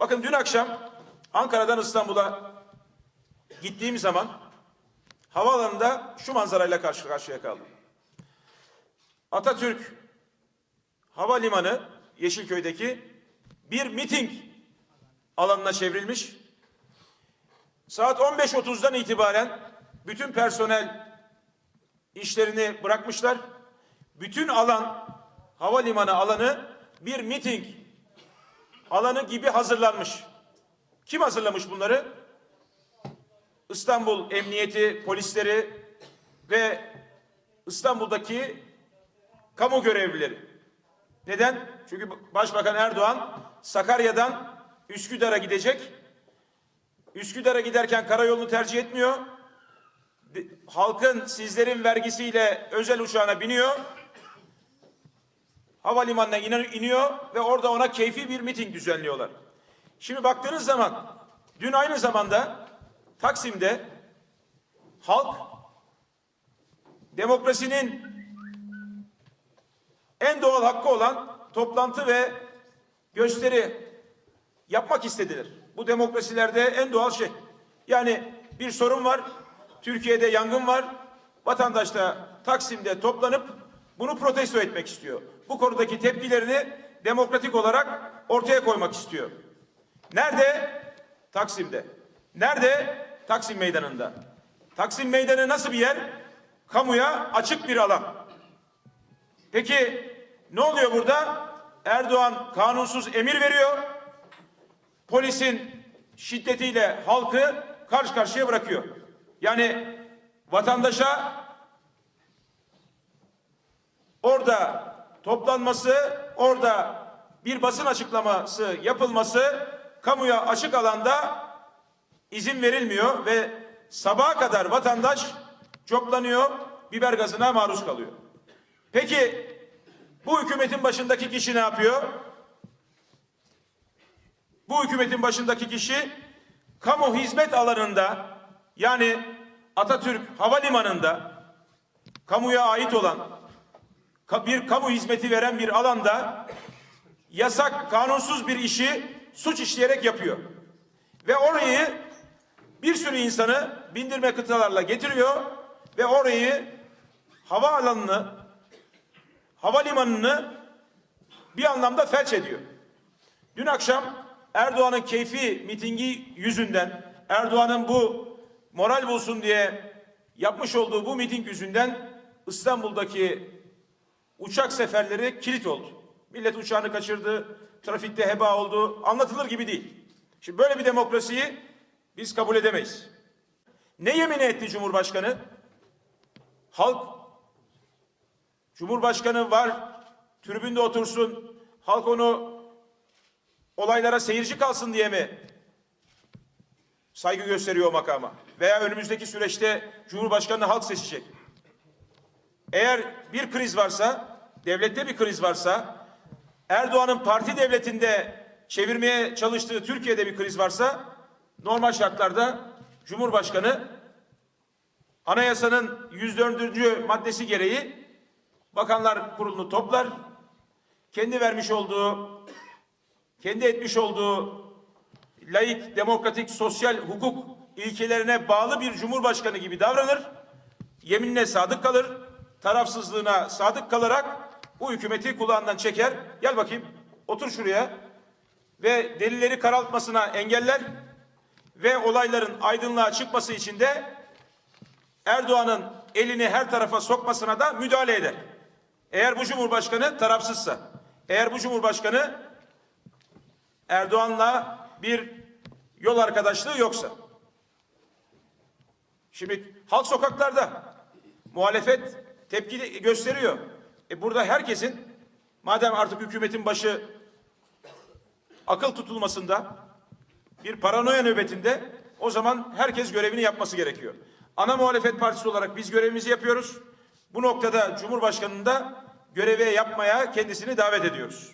Bakın dün akşam Ankara'dan İstanbul'a gittiğim zaman havaalanında şu manzarayla karşı karşıya kaldım. Atatürk Havalimanı Yeşilköy'deki bir miting alanına çevrilmiş. Saat 15.30'dan itibaren bütün personel işlerini bırakmışlar. Bütün alan, havalimanı alanı bir miting alanı gibi hazırlanmış. Kim hazırlamış bunları? İstanbul Emniyeti polisleri ve İstanbul'daki kamu görevlileri. Neden? Çünkü Başbakan Erdoğan Sakarya'dan Üsküdar'a gidecek. Üsküdar'a giderken karayolunu tercih etmiyor. Halkın sizlerin vergisiyle özel uçağına biniyor. Havalimanına iniyor ve orada ona keyfi bir miting düzenliyorlar. Şimdi baktığınız zaman dün aynı zamanda Taksim'de halk demokrasinin en doğal hakkı olan toplantı ve gösteri yapmak istediler. Bu demokrasilerde en doğal şey. Yani bir sorun var, Türkiye'de yangın var, vatandaş da Taksim'de toplanıp bunu protesto etmek istiyor. Bu konudaki tepkilerini demokratik olarak ortaya koymak istiyor. Nerede? Taksim'de. Nerede? Taksim Meydanı'nda. Taksim Meydanı nasıl bir yer? Kamuya açık bir alan. Peki ne oluyor burada? Erdoğan kanunsuz emir veriyor. Polisin şiddetiyle halkı karşı karşıya bırakıyor. Yani vatandaşa orada toplanması, orada bir basın açıklaması yapılması kamuya açık alanda izin verilmiyor ve sabaha kadar vatandaş coplanıyor, biber gazına maruz kalıyor. Peki bu hükümetin başındaki kişi ne yapıyor? Bu hükümetin başındaki kişi kamu hizmet alanında yani Atatürk Havalimanı'nda kamuya ait olan bir kamu hizmeti veren bir alanda yasak, kanunsuz bir işi suç işleyerek yapıyor. Ve orayı bir sürü insanı bindirme kıtalarla getiriyor ve orayı havaalanını, havalimanını bir anlamda felç ediyor. Dün akşam Erdoğan'ın keyfi mitingi yüzünden, Erdoğan'ın bu moral bulsun diye yapmış olduğu bu miting yüzünden İstanbul'daki uçak seferleri kilit oldu. Millet uçağını kaçırdı, trafikte heba oldu. Anlatılır gibi değil. Şimdi böyle bir demokrasiyi biz kabul edemeyiz. Ne yemin etti Cumhurbaşkanı? Halk Cumhurbaşkanı var, tribünde otursun, halk onu olaylara seyirci kalsın diye mi saygı gösteriyor makama? Veya önümüzdeki süreçte Cumhurbaşkanını halk seçecek. Eğer bir kriz varsa, devlette bir kriz varsa, Erdoğan'ın parti devletinde çevirmeye çalıştığı Türkiye'de bir kriz varsa, normal şartlarda Cumhurbaşkanı anayasanın 104. maddesi gereği Bakanlar Kurulu'nu toplar, kendi vermiş olduğu, kendi etmiş olduğu laik, demokratik, sosyal hukuk ilkelerine bağlı bir cumhurbaşkanı gibi davranır, yeminine sadık kalır, tarafsızlığına sadık kalarak bu hükümeti kulağından çeker. Gel bakayım, otur şuraya ve delilleri karaltmasına engeller ve olayların aydınlığa çıkması için de Erdoğan'ın elini her tarafa sokmasına da müdahale eder. Eğer bu cumhurbaşkanı tarafsızsa, eğer bu cumhurbaşkanı Erdoğan'la bir yol arkadaşlığı yoksa. Şimdi halk sokaklarda, muhalefet tepki gösteriyor. E burada herkesin, madem artık hükümetin başı akıl tutulmasında, bir paranoya nöbetinde o zaman herkes görevini yapması gerekiyor. Ana muhalefet partisi olarak biz görevimizi yapıyoruz. Bu noktada Cumhurbaşkanı'nı da göreve yapmaya kendisini davet ediyoruz.